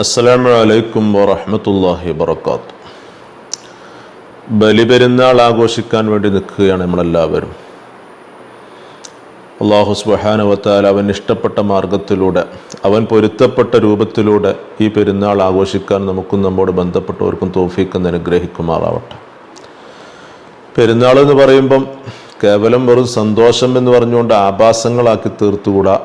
അസ്സലാമു അലൈക്കും വറഹ്മത്തുള്ളാഹി വബറകാത്ത്. ബലിപെരുന്നാൾ ആഘോഷിക്കാൻ വേണ്ടി നിൽക്കുകയാണ് നമ്മളെല്ലാവരും. അള്ളാഹു സുബാനവത്താൽ അവൻ ഇഷ്ടപ്പെട്ട മാർഗത്തിലൂടെ അവൻ പൊരുത്തപ്പെട്ട രൂപത്തിലൂടെ ഈ പെരുന്നാൾ ആഘോഷിക്കാൻ നമുക്കും നമ്മോട് ബന്ധപ്പെട്ടവർക്കും തോഫീക്കെന്ന് അനുഗ്രഹിക്കുമാറാവട്ടെ. പെരുന്നാൾ എന്ന് പറയുമ്പം കേവലം വെറും സന്തോഷം എന്ന് പറഞ്ഞുകൊണ്ട് ആഭാസങ്ങളാക്കി തീർത്തുകൂടാ.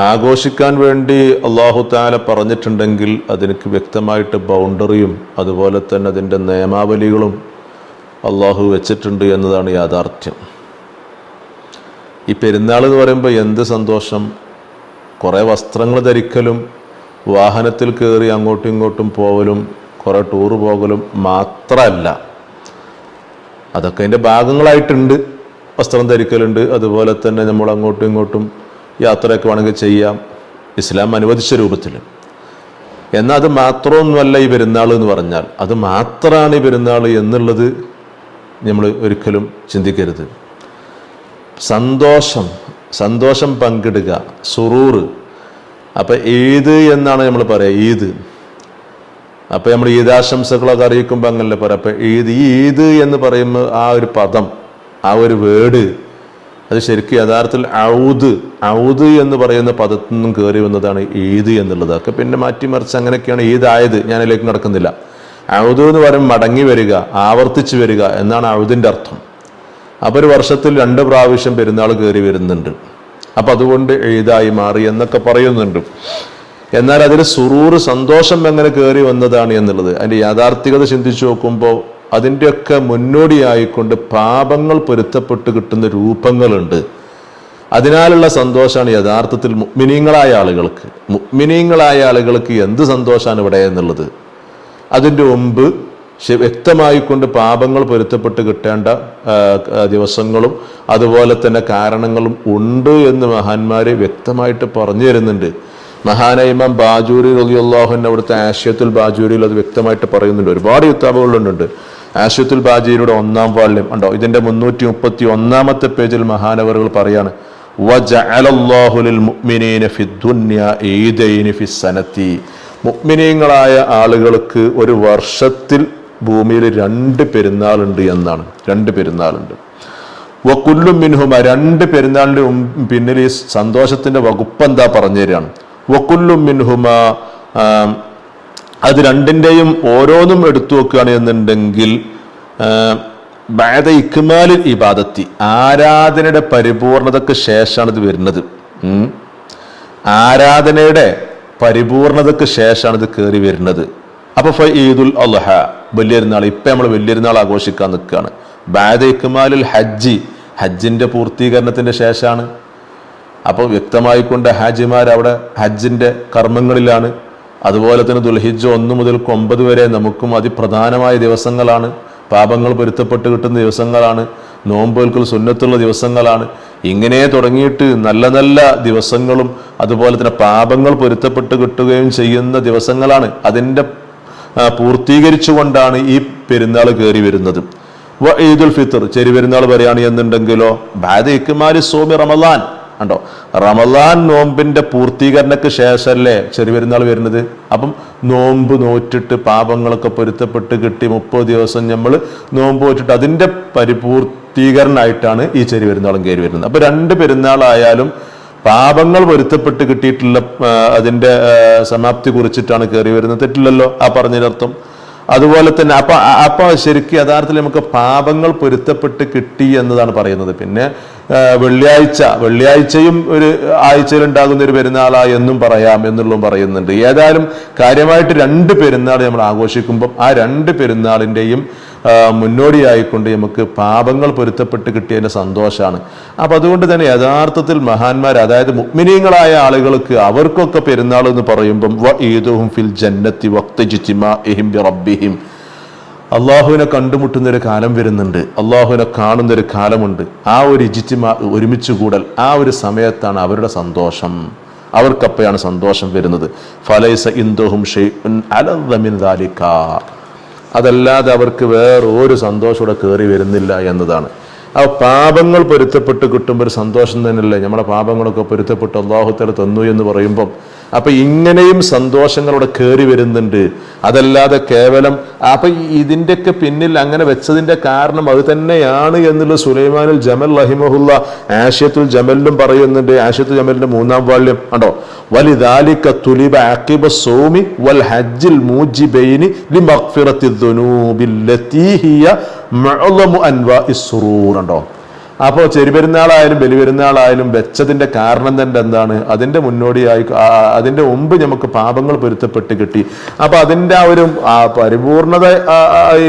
ആഘോഷിക്കാൻ വേണ്ടി അള്ളാഹു താല പറഞ്ഞിട്ടുണ്ടെങ്കിൽ അതിനക്ക് വ്യക്തമായിട്ട് ബൗണ്ടറിയും അതുപോലെ തന്നെ അതിന്റെ നിയമാവലികളും അള്ളാഹു വെച്ചിട്ടുണ്ട് എന്നതാണ് യാഥാർത്ഥ്യം. ഈ പെരുന്നാൾ എന്ന് പറയുമ്പോൾ എന്ത് സന്തോഷം? കുറേ വസ്ത്രങ്ങൾ ധരിക്കലും വാഹനത്തിൽ കയറി അങ്ങോട്ടും ഇങ്ങോട്ടും പോകലും കുറേ ടൂർ പോകലും മാത്രമല്ല. അതൊക്കെ അതിന്റെ ഭാഗങ്ങളായിട്ടുണ്ട്. വസ്ത്രം ധരിക്കലുണ്ട്. അതുപോലെ തന്നെ നമ്മൾ അങ്ങോട്ടും ഇങ്ങോട്ടും യാത്രയൊക്കെ വേണമെങ്കിൽ ചെയ്യാം. ഇസ്ലാം അനുവദിച്ച രൂപത്തിൽ. എന്നാൽ അത് മാത്രമൊന്നുമല്ല ഈ പെരുന്നാൾ എന്ന് പറഞ്ഞാൽ അത് മാത്രമാണ് ഈ പെരുന്നാൾ എന്നുള്ളത് നമ്മൾ ഒരിക്കലും ചിന്തിക്കരുത്. സന്തോഷം സന്തോഷം പങ്കിടുക സുറൂറ് അപ്പം ഈദ് എന്നാണ് നമ്മൾ പറയുക ഈദ്. അപ്പം നമ്മൾ ഈദാശംസകളൊക്കെ അറിയിക്കുമ്പോൾ അങ്ങനല്ലേ പറയാം അപ്പം ഈദ് ഈ ഈദ് എന്ന് പറയുമ്പോൾ ആ ഒരു പദം ആ ഒരു വേർഡ് അത് ശരിക്കും യഥാർത്ഥത്തിൽ ഔദ് ഔദ് എന്ന് പറയുന്ന പദത്തിൽ നിന്നും കയറി വന്നതാണ് ഈദ് എന്നുള്ളത്. ഒക്കെ പിന്നെ മാറ്റിമറിച്ച് അങ്ങനെയൊക്കെയാണ് ഈദായത്. ഞാനിലേക്ക് നടക്കുന്നില്ല. ഔദ് എന്ന് പറയും മടങ്ങി വരിക ആവർത്തിച്ച് വരിക എന്നാണ് ഔദിന്റെ അർത്ഥം. അപ്പോൾ ഒരു വർഷത്തിൽ രണ്ട് പ്രാവശ്യം പെരുന്നാൾ കയറി വരുന്നുണ്ട്. അപ്പം അതുകൊണ്ട് ഈദായി മാറി എന്നൊക്കെ പറയുന്നുണ്ട്. എന്നാൽ അതിൽ സുറൂർ സന്തോഷം എങ്ങനെ കയറി വന്നതാണ് എന്നുള്ളത്. അതിന്റെ യാഥാർത്ഥികത ചിന്തിച്ചു നോക്കുമ്പോൾ അതിന്റെയൊക്കെ മുന്നോടിയായിക്കൊണ്ട് പാപങ്ങൾ പൊരുത്തപ്പെട്ട് കിട്ടുന്ന രൂപങ്ങളുണ്ട്. അതിനാലുള്ള സന്തോഷമാണ് യഥാർത്ഥത്തിൽ മുക്മിനീങ്ങളായ ആളുകൾക്ക്. മുക്മിനീങ്ങളായ ആളുകൾക്ക് എന്ത് സന്തോഷമാണ് ഇവിടെ എന്നുള്ളത്? അതിന്റെ മുമ്പ് വ്യക്തമായിക്കൊണ്ട് പാപങ്ങൾ പൊരുത്തപ്പെട്ട് കിട്ടേണ്ട ദിവസങ്ങളും അതുപോലെ തന്നെ കാരണങ്ങളും ഉണ്ട് എന്ന് മഹാന്മാർ വ്യക്തമായിട്ട് പറഞ്ഞു തരുന്നുണ്ട്. മഹാനായ ഇമാം ബാജൂരി അൻഹു അവിടുത്തെ ആശയത്തിൽ ബാജൂരിയിൽ അത് വ്യക്തമായിട്ട് പറയുന്നുണ്ട്. ഒരുപാട് യുത്താബുകളുണ്ട് ആഷ്യത്തുൽ ബാജിയുടെ ഒന്നാം വാള്യം ഉണ്ടോ? ഇതിന്റെ മുന്നൂറ്റി മുപ്പത്തി ഒന്നാമത്തെ പേജിൽ മഹാനവറുകൾ പറയാണ് മുഅ്മിനീങ്ങളായ ആളുകൾക്ക് ഒരു വർഷത്തിൽ ഭൂമിയിൽ രണ്ട് പെരുന്നാളുണ്ട് എന്നാണ്. രണ്ട് പെരുന്നാളുണ്ട്. വക്കുല്ലും മിൻഹുമ രണ്ട് പെരുന്നാളിന്റെ പിന്നിൽ ഈ സന്തോഷത്തിന്റെ വകുപ്പ് എന്താ പറഞ്ഞു തരികയാണ് വക്കുല്ലും മിൻഹുമ അത് രണ്ടിന്റെയും ഓരോന്നും എടുത്തു വെക്കുകയാണ് എന്നുണ്ടെങ്കിൽ ബാദ ഇക്മാലിൽ ഇബാദത്തി ആരാധനയുടെ പരിപൂർണതക്ക് ശേഷമാണ് ഇത് വരുന്നത്. ആരാധനയുടെ പരിപൂർണതക്ക് ശേഷമാണ് ഇത് കയറി വരുന്നത്. അപ്പൊ ഫ ഈദുൽ അൽഹ വലിയൊരുന്നാൾ ഇപ്പൊ നമ്മൾ വലിയൊരുന്നാൾ ആഘോഷിക്കാൻ നിൽക്കുകയാണ്. ബാദ ഇക്മാലുൽ ഹജ്ജി ഹജ്ജിന്റെ പൂർത്തീകരണത്തിന്റെ ശേഷമാണ്. അപ്പോൾ വ്യക്തമായിക്കൊണ്ട് ഹാജിമാർ അവിടെ ഹജ്ജിന്റെ കർമ്മങ്ങളിലാണ് അതുപോലെ തന്നെ ദുൽഹിജ് ഒന്ന് മുതൽ ഒമ്പത് വരെ നമുക്കും അതിപ്രധാനമായ ദിവസങ്ങളാണ്. പാപങ്ങൾ പൊരുത്തപ്പെട്ട് കിട്ടുന്ന ദിവസങ്ങളാണ്. നോമ്പേൽക്കൽ സുന്നത്തുള്ള ദിവസങ്ങളാണ്. ഇങ്ങനെ തുടങ്ങിയിട്ട് നല്ല നല്ല ദിവസങ്ങളും അതുപോലെ തന്നെ പാപങ്ങൾ പൊരുത്തപ്പെട്ട് കിട്ടുകയും ചെയ്യുന്ന ദിവസങ്ങളാണ്. അതിന്റെ പൂർത്തീകരിച്ചുകൊണ്ടാണ് ഈ പെരുന്നാൾ കയറി വരുന്നത്. ഈദുൽ ഫിത്തർ ചെരി പെരുന്നാൾ പറയുകയാണ് എന്നുണ്ടെങ്കിലോ ബാദ് ഇക്കുമാരി സോമി റമലാൻ കണ്ടോ റമദാൻ നോമ്പിന്റെ പൂർത്തീകരണക്ക് ശേഷമല്ലേ ചെറിയ പെരുന്നാൾ വരുന്നത്? അപ്പം നോമ്പ് നോറ്റിട്ട് പാപങ്ങളൊക്കെ പൊരുത്തപ്പെട്ട് കിട്ടി മുപ്പത് ദിവസം നമ്മൾ നോമ്പ് നോറ്റിട്ട് അതിന്റെ പരിപൂർത്തീകരണമായിട്ടാണ് ഈ ചെറിയ പെരുന്നാളും കയറി വരുന്നത്. അപ്പൊ രണ്ട് പെരുന്നാളായാലും പാപങ്ങൾ പൊരുത്തപ്പെട്ട് കിട്ടിയിട്ടുള്ള അതിന്റെ സമാപ്തി കുറിച്ചിട്ടാണ് കയറി വരുന്നത്. തെറ്റില്ലല്ലോ? ആ പറഞ്ഞതിനർത്ഥം. അതുപോലെ തന്നെ അപ്പൊ അപ്പൊ ശരിക്കും യഥാർത്ഥത്തിൽ നമുക്ക് പാപങ്ങൾ പൊരുത്തപ്പെട്ട് കിട്ടി എന്നതാണ് പറയുന്നത്. പിന്നെ വെള്ളിയാഴ്ച വെള്ളിയാഴ്ചയും ഒരു ആഴ്ചയിൽ ഉണ്ടാകുന്ന ഒരു പെരുന്നാളാ എന്നും പറയാം എന്നുള്ളതും പറയുന്നുണ്ട്. ഏതായാലും കാര്യമായിട്ട് രണ്ട് പെരുന്നാൾ നമ്മൾ ആഘോഷിക്കുമ്പോൾ ആ രണ്ട് പെരുന്നാളിന്റെയും മുന്നോടിയായിക്കൊണ്ട് നമുക്ക് പാപങ്ങൾ പൊരുത്തപ്പെട്ട് കിട്ടിയതിന്റെ സന്തോഷമാണ് അപ്പം അതുകൊണ്ട് തന്നെ യഥാർത്ഥത്തിൽ മഹാന്മാർ അതായത് മുഗ്മിനീങ്ങളായ ആളുകൾക്ക് അവർക്കൊക്കെ പെരുന്നാൾ എന്ന് പറയുമ്പം വ ഈദുഹും ഫിൽ ജന്നത്തി വക്തജിത്തിമിം റബ്ബിഹിം അള്ളാഹുവിനെ കണ്ടുമുട്ടുന്ന ഒരു കാലം വരുന്നുണ്ട്. അള്ളാഹുവിനെ കാണുന്ന ഒരു കാലമുണ്ട്. ആ ഒരു ഇജിത്തിമ ഒരുമിച്ച് കൂടൽ ആ ഒരു സമയത്താണ് അവരുടെ സന്തോഷം. അവർക്കപ്പോഴാണ് സന്തോഷം വരുന്നത്. ഫലൈസ ഇന്ദുഹും ഷെയ്ൻ അലദ്ദമിൻ ദാലിക. അതല്ലാതെ അവർക്ക് വേറെ ഒരു സന്തോഷം ഇവിടെ കയറി വരുന്നില്ല എന്നതാണ്. ആ പാപങ്ങൾ പൊരുത്തപ്പെട്ട് കിട്ടുമ്പോൾ ഒരു സന്തോഷം തന്നെയല്ലേ? നമ്മുടെ പാപങ്ങളൊക്കെ പൊരുത്തപ്പെട്ട് അള്ളാഹുത്തല തന്നു എന്ന് പറയുമ്പം അപ്പൊ ഇങ്ങനെയും സന്തോഷങ്ങളോടെ കയറി വരുന്നുണ്ട്. അതല്ലാതെ കേവലം അപ്പൊ ഇതിന്റെയൊക്കെ പിന്നിൽ അങ്ങനെ വെച്ചതിന്റെ കാരണം അത് തന്നെയാണ് എന്നുള്ള സുലൈമാനുൽ ജമൽ റഹിമഹുല്ല ആഷ്യത്തുൽ ജമലിലും പറയുന്നുണ്ട്. ആഷ്യത്തുൽ ജമലിന്റെ മൂന്നാം വാള്യം കണ്ടോ? വലിദാലിക തുലിബ അഖിബ സൗമി വൽ ഹജ്ജിൽ മൂജിബൈനി ലിമഗ്ഫിറത്തി ഹിയ കണ്ടോ? അപ്പോൾ ചെരുപെരുന്നാളായാലും ബലിപെരുന്നാളായാലും വെച്ചതിന്റെ കാരണം തന്നെ എന്താണ്? അതിന്റെ മുന്നോടിയായി അതിന്റെ മുമ്പ് നമുക്ക് പാപങ്ങൾ പൊരുത്തപ്പെട്ട് കിട്ടി. അപ്പോൾ അതിന്റെ ആ ഒരു പരിപൂർണത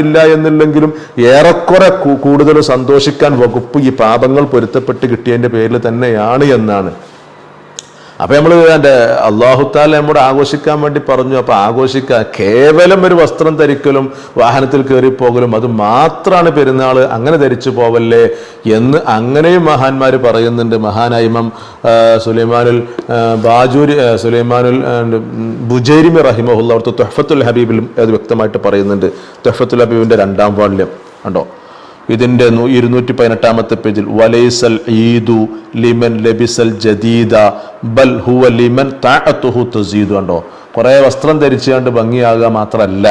ഇല്ല എന്നില്ലെങ്കിലും ഏറെക്കുറെ കൂടുതൽ സന്തോഷിക്കാൻ വകുപ്പ് ഈ പാപങ്ങൾ പൊരുത്തപ്പെട്ട് കിട്ടിയതിന്റെ പേരിൽ തന്നെയാണ് എന്നാണ്. അപ്പൊ നമ്മൾ എന്റെ അള്ളാഹുത്താല നമ്മോട് ആഘോഷിക്കാൻ വേണ്ടി പറഞ്ഞു. അപ്പൊ ആഘോഷിക്കുക കേവലം ഒരു വസ്ത്രം ധരിക്കലും വാഹനത്തിൽ കയറി പോകലും അത് മാത്രമാണ് പെരുന്നാൾ അങ്ങനെ ധരിച്ചു പോവല്ലേ എന്ന് അങ്ങനെയും മഹാന്മാർ പറയുന്നുണ്ട്. മഹാനായ ഇമാം സുലൈമാനുൽ ബാജൂരി സുലൈമാനുൽ ബുജൈരിമി റഹിമഹുല്ല അവിടുത്തെ തൊഹഫത്തുൽ ഹബീബിലും അത് വ്യക്തമായിട്ട് പറയുന്നുണ്ട്. തൊഹഫത്തുൽ ഹബീബിന്റെ രണ്ടാം വാള്യം കണ്ടോ? ഇതിന്റെ നൂ- ഇരുന്നൂറ്റി പതിനെട്ടാമത്തെ പേജിൽ വലൈസൽ ഈദു ലിമൻ ലബിസൽ ജദീദ ബൽ ഹുവ ലിമൻ താഅത്തുഹു തസീദു കണ്ടോ? കുറേ വസ്ത്രം ധരിച്ചുകൊണ്ട് ഭംഗിയാകുക മാത്രമല്ല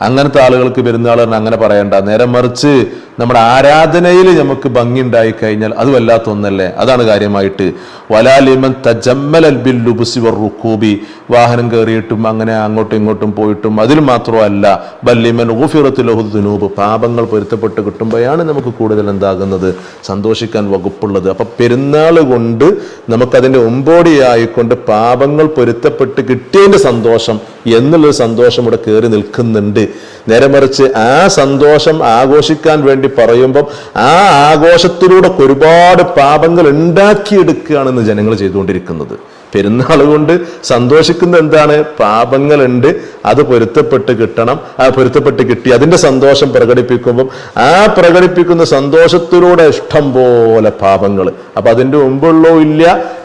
അങ്ങനത്തെ ആളുകൾക്ക് പെരുന്നാൾ അങ്ങനെ പറയണ്ട. നേരെ മറിച്ച് നമ്മുടെ ആരാധനയിൽ നമുക്ക് ഭംഗി ഉണ്ടായി കഴിഞ്ഞാൽ അത് വല്ലാത്ത ഒന്നല്ലേ? അതാണ് കാര്യമായിട്ട്. വലാലിമൻ തജമ്മൽ ബിൽ ലുബുസി റുക്കൂബി. വാഹനം കയറിയിട്ടും അങ്ങനെ അങ്ങോട്ടും ഇങ്ങോട്ടും പോയിട്ടും അതിൽ മാത്രമല്ല ബല്ലിമൻ ഊഫിറത്തിലഹുദ്നൂബ് പാപങ്ങൾ പൊരുത്തപ്പെട്ട് കിട്ടുമ്പോഴാണ് നമുക്ക് കൂടുതൽ എന്താകുന്നത്? സന്തോഷിക്കാൻ വകുപ്പുള്ളത്. അപ്പൊ പെരുന്നാൾ കൊണ്ട് നമുക്കതിന്റെ ഒമ്പോടിയായിക്കൊണ്ട് പാപങ്ങൾ പൊരുത്തപ്പെട്ട് കിട്ടിയതിന്റെ സന്തോഷം എന്നുള്ളൊരു സന്തോഷം ഇവിടെ കയറി നിൽക്കുന്നുണ്ട്. നേരെ മറിച്ച് ആ സന്തോഷം ആഘോഷിക്കാൻ വേണ്ടി പറയുമ്പം ആ ആഘോഷത്തിലൂടെ ഒരുപാട് പാപങ്ങൾ ഉണ്ടാക്കിയെടുക്കുകയാണെന്ന് ജനങ്ങൾ ചെയ്തുകൊണ്ടിരിക്കുന്നത്. പെരുന്നാൾ കൊണ്ട് സന്തോഷിക്കുന്ന എന്താണ്? പാപങ്ങളുണ്ട്. അത് പൊരുത്തപ്പെട്ട് കിട്ടണം. ആ പൊരുത്തപ്പെട്ട് കിട്ടി. അതിന്റെ സന്തോഷം പ്രകടിപ്പിക്കുമ്പം ആ പ്രകടിപ്പിക്കുന്ന സന്തോഷത്തിലൂടെ ഇഷ്ടം പോലെ പാപങ്ങൾ അപ്പൊ അതിന്റെ മുമ്പുള്ളോ ഇല്ല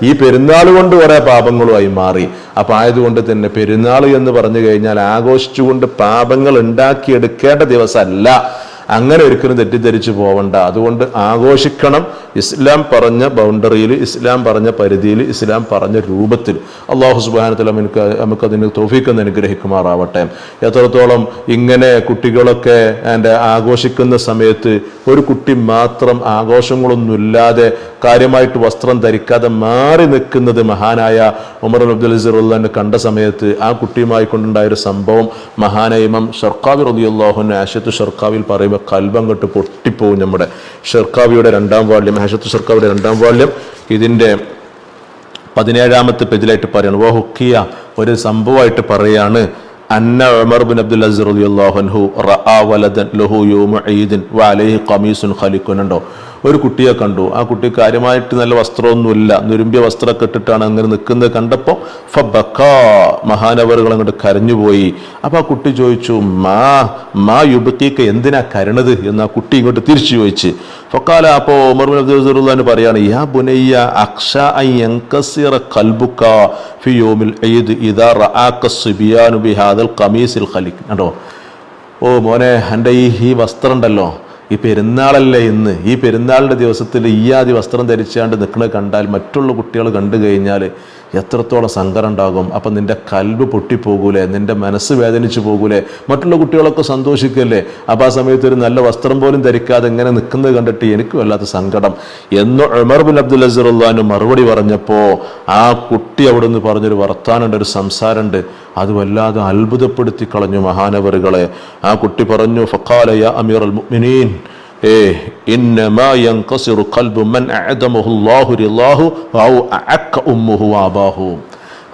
ഈ പെരുന്നാൾ കൊണ്ട് കുറെ പാപങ്ങളുമായി മാറി. അപ്പൊ ആയതുകൊണ്ട് തന്നെ പെരുന്നാൾ എന്ന് പറഞ്ഞു കഴിഞ്ഞാൽ ആഘോഷിച്ചുകൊണ്ട് പാപങ്ങൾ ഉണ്ടാക്കിയെടുക്കേണ്ട ദിവസമല്ല. അങ്ങനെ ഒരിക്കലും തെറ്റിദ്ധരിച്ചു പോവണ്ട. അതുകൊണ്ട് ആഘോഷിക്കണം. ഇസ്ലാം പറഞ്ഞ ബൗണ്ടറിയിൽ ഇസ്ലാം പറഞ്ഞ പരിധിയിൽ ഇസ്ലാം പറഞ്ഞ രൂപത്തിൽ അള്ളാഹു സുബാനത്തിൽ നമുക്ക് നമുക്കതിന് തോഫിക്കെന്ന് അനുഗ്രഹിക്കുമാറാവട്ടെ. എത്രത്തോളം ഇങ്ങനെ കുട്ടികളൊക്കെ എന്റെ ആഘോഷിക്കുന്ന സമയത്ത് ഒരു കുട്ടി മാത്രം ആഘോഷങ്ങളൊന്നുമില്ലാതെ കാര്യമായിട്ട് വസ്ത്രം ധരിക്കാതെ മാറി നിൽക്കുന്നത് മഹാനായ ഉമർ അബ്ദുൽ അസീറുല്ലാനെ കണ്ട സമയത്ത് ആ കുട്ടിയുമായി കൊണ്ടുണ്ടായ ഒരു സംഭവം മഹാനൈമം ഷർക്കാവി റബിയുല്ലാഹുൻ ആഷത്ത് ഷർക്കാവിൽ പറയുമ്പോൾ കൽബങ്ങട്ട് പൊട്ടിപ്പോവും നമ്മുടെ ഷെർക്കാവിയുടെ രണ്ടാം വാള്യം ഹഷത്ത് ഷെർക്കാവിയുടെ രണ്ടാം വാള്യം ഇതിന്റെ പതിനേഴാമത്തെ പേജിലായിട്ട് പറയാണ് വഹുക്കിയ ഒരു സംഭവമായിട്ട് പറയാണ് അന്ന ഉമർ ബിൻ അബ്ദുൽ അസീർ ലഹു ഒരു കുട്ടിയെ കണ്ടു. ആ കുട്ടി കാര്യമായിട്ട് നല്ല വസ്ത്രമൊന്നുമില്ല. നുരുമ്പിയ വസ്ത്രമൊക്കെ ഇട്ടിട്ടാണ് അങ്ങനെ നിൽക്കുന്നത് കണ്ടപ്പോൾ ഫബക്കാ മഹാനവറുകൾ അങ്ങോട്ട് കരഞ്ഞുപോയി. അപ്പൊ ആ കുട്ടി ചോദിച്ചു മാ മാ യുബത്തിക്ക് എന്തിനാ കരണത്? എന്ന് ആ കുട്ടി ഇങ്ങോട്ട് തിരിച്ചു ചോദിച്ച്. ഫക്കാല അപ്പോ ഉമർ ബിൻ അബ്ദുൽ പറയാണ് യാ ബുനയ്യ അക്ഷ കൽബുക്ക ഫിയോമിൽ ഇദാ റആക ബിഹാദൽ ഖമീസിൽ കണ്ടോ? ഓ മോനെ എന്റെ ഈ ഈ വസ്ത്രം ഉണ്ടല്ലോ. ഈ പെരുന്നാളല്ലേ ഇന്ന്? ഈ പെരുന്നാളിന്റെ ദിവസത്തിൽ ഈ ആദ്യ വസ്ത്രം ധരിച്ചാണ്ട് നിൽക്കുന്നത് കണ്ടാൽ മറ്റുള്ള കുട്ടികൾ കണ്ടു കഴിഞ്ഞാൽ എത്രത്തോളം സങ്കടം ഉണ്ടാകും അപ്പം നിന്റെ കൽബ് പൊട്ടിപ്പോകൂലേ? നിന്റെ മനസ്സ് വേദനിച്ചു പോകൂലേ? മറ്റുള്ള കുട്ടികളൊക്കെ സന്തോഷിക്കല്ലേ? അപ്പം ആ സമയത്ത് ഒരു നല്ല വസ്ത്രം പോലും ധരിക്കാതെ ഇങ്ങനെ നിൽക്കുന്നത് കണ്ടിട്ട് എനിക്ക് വല്ലാത്ത സങ്കടം. എന്ന് ഉമർ ബിൻ അബ്ദുൽ അസറുല്ലാന് മറുപടി പറഞ്ഞപ്പോൾ ആ കുട്ടി അവിടെ നിന്ന് പറഞ്ഞൊരു വർത്താനുണ്ട് ഒരു സംസാരമുണ്ട്. അത് വല്ലാതെ അത്ഭുതപ്പെടുത്തി കളഞ്ഞു മഹാനവറുകളെ. ആ കുട്ടി പറഞ്ഞു ഫക്കാലയ അമീർ അൽ മുഅ്മിനീൻ.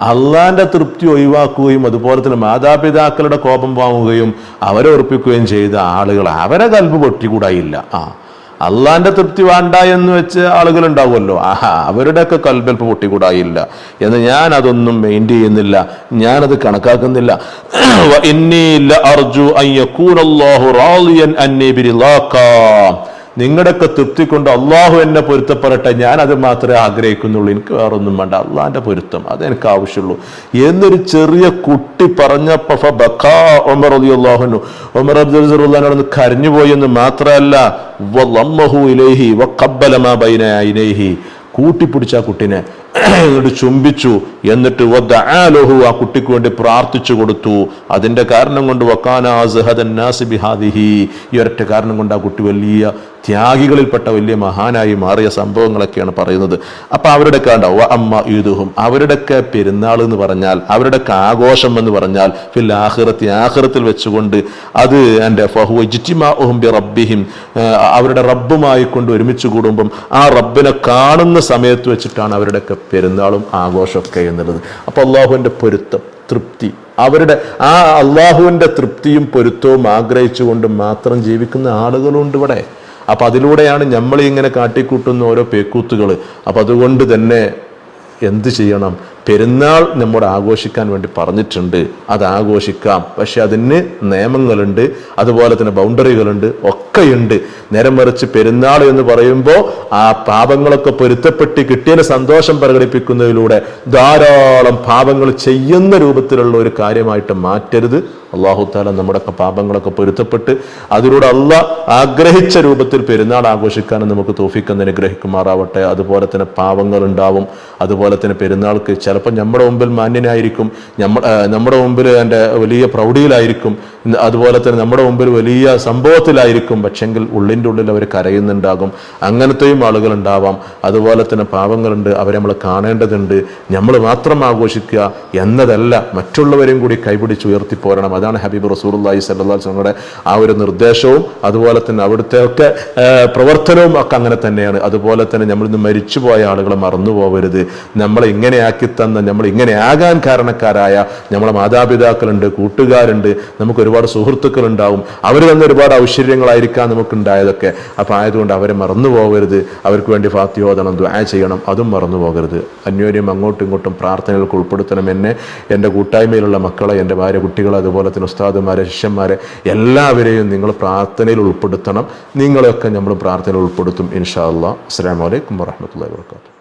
അള്ളാന്റെ തൃപ്തി ഒഴിവാക്കുകയും അതുപോലെ തന്നെ മാതാപിതാക്കളുടെ കോപം വാങ്ങുകയും അവരെ ഉറപ്പിക്കുകയും ചെയ്ത ആളുകൾ അവരെ കൽബ് പൊട്ടിക്കൂടായില്ല. ആ അള്ളാന്റെ തൃപ്തി വേണ്ട എന്ന് വെച്ച് ആളുകൾ ഉണ്ടാവുമല്ലോ ആഹാ അവരുടെയൊക്കെ കൽബൽപ്പ് പൊട്ടിക്കൂടായില്ല. എന്ന് ഞാൻ അതൊന്നും മെയിന്റ് ചെയ്യുന്നില്ല. ഞാനത് കണക്കാക്കുന്നില്ല. ലഅർജു അൻ നിങ്ങളുടെയൊക്കെ തൃപ്തി കൊണ്ട് അള്ളാഹു എന്നെ പൊരുത്തപ്പെടട്ടെ ഞാൻ അത് മാത്രമേ ആഗ്രഹിക്കുന്നുള്ളൂ. എനിക്ക് വേറൊന്നും വേണ്ട. അള്ളാഹിന്റെ പൊരുത്തം അത് എനിക്ക് ആവശ്യമുള്ളൂ. എന്നൊരു ചെറിയ കുട്ടി പറഞ്ഞപ്പോൾ ബക്കാ ഒമർ ഉമർ അള്ളാഹുനു ഉമർ അബ്ദുൽന്ന് കരഞ്ഞുപോയി എന്ന് മാത്രമല്ല ബൈന കൂട്ടിപ്പിടിച്ച ആ കുട്ടിനെ എന്നിട്ട് ചുംബിച്ചു. എന്നിട്ട് വദ്ദആലഹു ആ കുട്ടിക്ക് വേണ്ടി പ്രാർത്ഥിച്ചു കൊടുത്തു. അതിന്റെ കാരണം കൊണ്ട് വക്കാനാസ് ബിഹാദിഹി. ഈ ഒരൊറ്റ കാരണം കൊണ്ട് ആ കുട്ടി വലിയ ത്യാഗികളിൽപ്പെട്ട വലിയ മഹാനായി മാറിയ സംഭവങ്ങളൊക്കെയാണ് പറയുന്നത്. അപ്പൊ അവരുടെയൊക്കെ ഉണ്ടാവും അമ്മ ഈദുഹും അവരുടെയൊക്കെ പെരുന്നാൾ എന്ന് പറഞ്ഞാൽ അവരുടെയൊക്കെ ആഘോഷം എന്ന് പറഞ്ഞാൽ ഫിൽ ആഹ്റത്തി ആഹ്റത്തിൽ വെച്ചുകൊണ്ട് അത് എന്റെ ഫഹു ബി റബ്ബിഹിം അവരുടെ റബ്ബുമായി കൊണ്ട് ഒരുമിച്ച് കൂടുമ്പം ആ റബ്ബിനെ കാണുന്ന സമയത്ത് വെച്ചിട്ടാണ് അവരുടെയൊക്കെ പെരുന്നാളും ആഘോഷമൊക്കെ എന്നുള്ളത്. അപ്പൊ അള്ളാഹുവിന്റെ പൊരുത്തം തൃപ്തി. അവരുടെ ആ അള്ളാഹുവിന്റെ തൃപ്തിയും പൊരുത്തവും ആഗ്രഹിച്ചുകൊണ്ട് മാത്രം ജീവിക്കുന്ന ആളുകളുണ്ട് ഇവിടെ. അപ്പൊ അതിലൂടെയാണ് നമ്മൾ ഇങ്ങനെ കാട്ടിക്കൂട്ടുന്ന ഓരോ പേക്കൂത്തുകൾ അപ്പൊ അതുകൊണ്ട് തന്നെ എന്ത് ചെയ്യണം? പെരുന്നാൾ നമ്മോട് ആഘോഷിക്കാൻ വേണ്ടി പറഞ്ഞിട്ടുണ്ട്. അത് ആഘോഷിക്കാം. പക്ഷെ അതിന് നിയമങ്ങളുണ്ട്. അതുപോലെ തന്നെ ബൗണ്ടറികളുണ്ട്. ഒക്കെയുണ്ട്. നേരം മറിച്ച് പെരുന്നാൾ എന്ന് പറയുമ്പോൾ ആ പാപങ്ങളൊക്കെ പൊരുത്തപ്പെട്ട് കിട്ടിയതിന് സന്തോഷം പ്രകടിപ്പിക്കുന്നതിലൂടെ ധാരാളം പാപങ്ങൾ ചെയ്യുന്ന രൂപത്തിലുള്ള ഒരു കാര്യമായിട്ട് മാറ്റരുത്. അള്ളാഹു താല നമ്മുടെ പാപങ്ങളൊക്കെ പൊരുത്തപ്പെട്ട് അതിലൂടെ അല്ല ആഗ്രഹിച്ച രൂപത്തിൽ പെരുന്നാൾ ആഘോഷിക്കാനും നമുക്ക് തോഫിക്കെന്ന് അനുഗ്രഹിക്കുമാറാവട്ടെ. അതുപോലെ തന്നെ പാപങ്ങൾ ഉണ്ടാവും. അതുപോലെ തന്നെ പെരുന്നാൾക്ക് ചിലപ്പോൾ നമ്മുടെ മുമ്പിൽ മാന്യനായിരിക്കും. നമ്മ നമ്മുടെ മുമ്പിൽ എന്റെ വലിയ പ്രൗഢിയിലായിരിക്കും. അതുപോലെ തന്നെ നമ്മുടെ മുമ്പിൽ വലിയ സംഭവത്തിലായിരിക്കും. പക്ഷെങ്കിൽ ഉള്ളിന്റെ ഉള്ളിൽ അവർ കരയുന്നുണ്ടാകും. അങ്ങനത്തെയും ആളുകൾ ഉണ്ടാവാം. അതുപോലെ തന്നെ പാവങ്ങളുണ്ട്. അവരെ നമ്മൾ കാണേണ്ടതുണ്ട്. നമ്മൾ മാത്രം ആഘോഷിക്കുക എന്നതല്ല. മറ്റുള്ളവരെയും കൂടി കൈപിടിച്ച് ഉയർത്തിപ്പോരണം. അതാണ് ഹബീബ് റസൂർല്ലാഹി സല്ലാസ്ലങ്ങളുടെ ആ ഒരു നിർദ്ദേശവും അതുപോലെ തന്നെ അവിടുത്തെ ഒക്കെ പ്രവർത്തനവും ഒക്കെ അങ്ങനെ തന്നെയാണ്. അതുപോലെ തന്നെ നമ്മൾ ഇന്ന് മരിച്ചുപോയ ആളുകളെ മറന്നു പോകരുത് നമ്മളെ ഇങ്ങനെയാക്കി തന്ന നമ്മൾ ഇങ്ങനെ ആകാൻ കാരണക്കാരായ നമ്മളെ മാതാപിതാക്കളുണ്ട് കൂട്ടുകാരുണ്ട് നമുക്ക് ഒരുപാട് സുഹൃത്തുക്കൾ ഉണ്ടാവും അവർ തന്നെ ഒരുപാട് ഐശ്വര്യങ്ങളായിരിക്കാം നമുക്ക് ഉണ്ടായതൊക്കെ അപ്പൊ ആയതുകൊണ്ട് അവരെ മറന്നു പോകരുത് അവർക്ക് വേണ്ടി ഫാത്തിയോദനം ദ്വാ ചെയ്യണം. അതും മറന്നു പോകരുത്. അന്യോന്യം അങ്ങോട്ടും ഇങ്ങോട്ടും പ്രാർത്ഥനകൾക്ക് ഉൾപ്പെടുത്തണം എന്നെ എന്റെ കൂട്ടായ്മയിലുള്ള മക്കളെ എന്റെ ഭാര്യ കുട്ടികളെ അതുപോലെ തന്നെ ഉസ്താദുമാരെ ശിഷ്യന്മാരെ എല്ലാവരെയും നിങ്ങൾ പ്രാർത്ഥനയിൽ ഉൾപ്പെടുത്തണം. നിങ്ങളെയൊക്കെ നമ്മൾ പ്രാർത്ഥനയിൽ ഉൾപ്പെടുത്തും. ഇൻഷാ അള്ളാഹ് അസ്സാം വലൈക്കും വാഹമത്തല്ലാ വാത്തു